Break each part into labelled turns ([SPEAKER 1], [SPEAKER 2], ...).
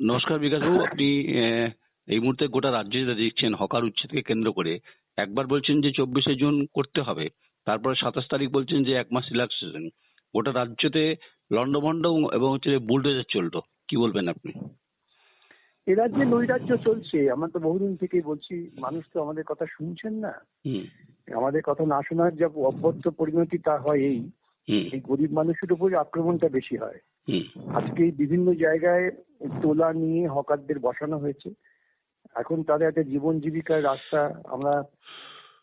[SPEAKER 1] নমস্কার বিকাশবাবু আপনি এই মুহূর্তে গোটা রাজ্যে যা দেখছেন হকার উচ্ছেদকে কেন্দ্র করে একবার বলছেন যে চব্বিশে জুন করতে হবে তারপরে সাতাশ তারিখ বলছেন যে এক মাস রিল্যাক্সেশন গোটা রাজ্যতে লন্ডভন্ড এবং হচ্ছে বুলডোজার চলতো কি বলবেন আপনি?
[SPEAKER 2] এ রাজ্যে নৈরাজ্য চলছে আমরা তো বহুদিন থেকেই বলছি মানুষ তো আমাদের কথা শুনছেন না। আমাদের কথা না শোনার যা অভ্যর্থ পরিণতি তা হয় এই। এই গরিব মানুষের উপর আক্রমণটা বেশি হয়। আজকে বিভিন্ন জায়গায় তোলা নিয়ে হকারদের বসানো হয়েছে। এখন তাদের একটা জীবন জীবিকার রাস্তা আমরা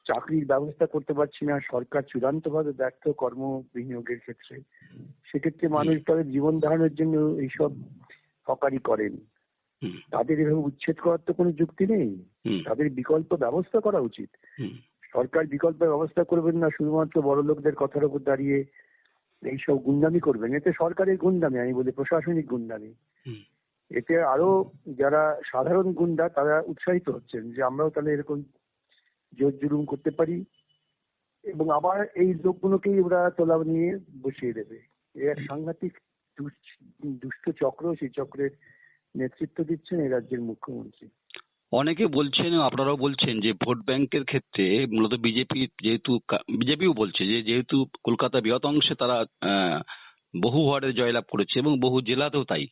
[SPEAKER 2] চাকরির ব্যবস্থা করতে পারছি না সরকার চূড়ান্তভাবে ব্যর্থ কর্ম বিনিয়োগের ক্ষেত্রে। সেক্ষেত্রে মানুষ তাদের জীবন ধারণের জন্য এইসব হকারি করেন। তাদের এভাবে উচ্ছেদ করার তো কোনো যুক্তি নেই। তাদের বিকল্প ব্যবস্থা করা উচিত। সরকার বিকল্প ব্যবস্থা করবেন না শুধুমাত্র বড় লোকদের কথার উপর দাঁড়িয়ে এইসব গুন্ডামি করবেন এতে সরকারের গুন্ডামি আমি বলি প্রশাসনিক গুন্ডামি। এতে আরও যারা সাধারণ গুন্ডা তারা উৎসাহিত হচ্ছেন যে আমরাও তাহলে এরকম জোর জুলুম করতে পারি এবং আবার এই লোকগুলোকেই ওরা তোলা নিয়ে বসিয়ে দেবে। এ এক সাংঘাতিক দুষ্ট চক্র সেই চক্রের নেতৃত্ব দিচ্ছেন এই রাজ্যের মুখ্যমন্ত্রী।
[SPEAKER 1] অনেকে বলছেন আপনারাও বলছেন যে ভোট ব্যাংকের ক্ষেত্রে মূলত বিজেপি যেহেতু বিজেপিও বলছে যে যেহেতু কলকাতা বৃহৎ অংশে তারা বহু ওয়ার্ডে জয়লাভ করেছে এবং বহু জেলাতেও তাই।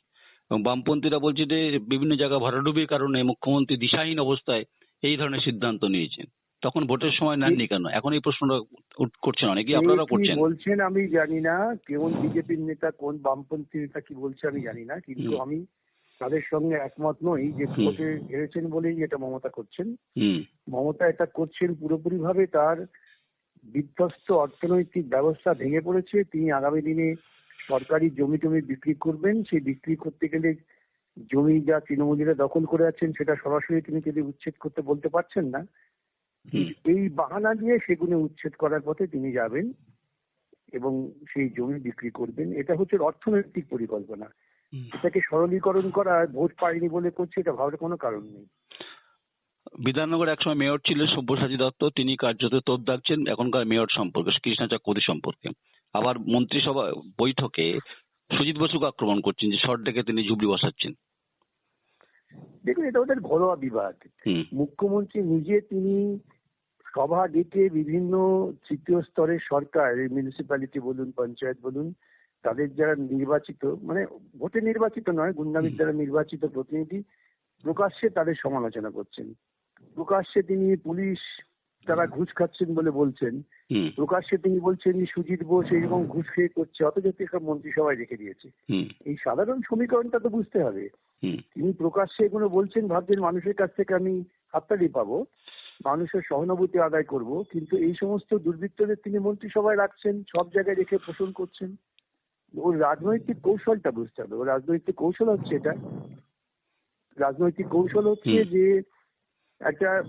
[SPEAKER 1] এবং বামপন্থীরা বলছে যে বিভিন্ন জায়গা ভরাডুবির কারণে মুখ্যমন্ত্রী দিশাহীন অবস্থায় এই ধরনের সিদ্ধান্ত নিয়েছেন। তখন ভোটের সময় নেননি কেন? এখন এই প্রশ্নটা করছেন অনেকেই আপনারা করছেন।
[SPEAKER 2] বলছেন আমি জানি না কোন বিজেপির নেতা কোন বামপন্থী নেতা কি বলছে আমি জানি না কিন্তু আমি তাদের সঙ্গে একমত নই যে। ভোটে হেরেছেন বলেই এটা মমতা করছেন। মমতা এটা করছেন পুরোপুরি ভাবে তার বিধ্বস্ত অর্থনৈতিক ব্যবস্থা ভেঙে পড়েছে। তিনি আগামী দিনে সরকারি জমি টমি বিক্রি করবেন। সেই বিক্রি করতে গেলে জমি যা তৃণমূলীরা দখল করে আছেন সেটা সরাসরি তিনি যদি উচ্ছেদ করতে বলতে পারছেন না এই বাহানা দিয়ে সেগুলো উচ্ছেদ করার পথে তিনি যাবেন এবং সেই জমি বিক্রি করবেন। এটা হচ্ছে অর্থনৈতিক পরিকল্পনা। এটাকে সরলীকরণ করা ভোট পাইনি বলে করছে এটা ভাবার কোনো কারণ নেই।
[SPEAKER 1] বিধাননগর একসময় মেয়র ছিলেন সব্যসাচী দত্ত তিনি কার্যত তোপ দাগছেন এখনকার মেয়র সম্পর্কে কৃষ্ণা চক্রবর্তী সম্পর্কে। আবার মন্ত্রিসভা বৈঠকে সুজিত বসুকে আক্রমণ করছেন যে শর্ট ডেকে তিনি ঝুবড়ি বসাচ্ছেন।
[SPEAKER 2] দেখুন এটা ওদের ঘরোয়া বিবাদ। মুখ্যমন্ত্রী নিজে তিনি সভা ডেকে বিভিন্ন তৃতীয় স্তরের সরকার মিউনিসিপ্যালিটি বলুন পঞ্চায়েত বলুন তাদের যারা নির্বাচিত মানে ভোটে নির্বাচিত নয় গুন্ডামির দ্বারা নির্বাচিত প্রতিনিধি প্রকাশ্যে তাদের সমালোচনা করছেন। প্রকাশ্যে তিনি পুলিশ তারা ঘুষ খাচ্ছেন বলে বলছেন। প্রকাশ্যে তিনি বলছেন সুজিত বোস এইরকম ঘুষ খেয়ে করছে অথচ মন্ত্রিসভায় রেখে দিয়েছে। এই সাধারণ সমীকরণটা তো বুঝতে হবে। তিনি প্রকাশ্যে এগুলো বলছেন ভাবছেন মানুষের কাছ থেকে আমি হাততালি পাবো মানুষের সহানুভূতি আদায় করব কিন্তু এই সমস্ত দুর্বৃত্তদের তিনি মন্ত্রিসভায় রাখছেন সব জায়গায় রেখে পোষণ করছেন। ওর রাজনৈতিক কৌশলটা বুঝতে হবে। ওর রাজনৈতিক কৌশল হচ্ছে এটা। রাজনৈতিক কৌশল হচ্ছে যে একটা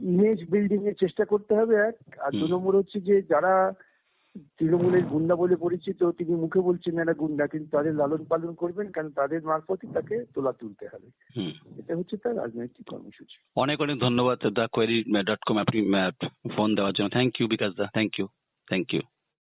[SPEAKER 2] ইমেজ বিল্ডিং এর চেষ্টা করতে হবে এক। আর দু। নম্বর হচ্ছে যে যারা তৃণমূলের গুন্ডা বলে পরিচিত তিনি মুখে বলছেন এরা গুন্ডা কিন্তু তাদের লালন পালন করবেন কারণ তাদের মারফতই তাকে তোলা তুলতে হবে। এটা হচ্ছে তার রাজনৈতিক কর্মসূচি।
[SPEAKER 1] অনেক অনেক ধন্যবাদ দ্য কোয়েরি ডট কম আপনি ফোন দেওয়ার জন্য। Thank you Bikash the. Thank you thank you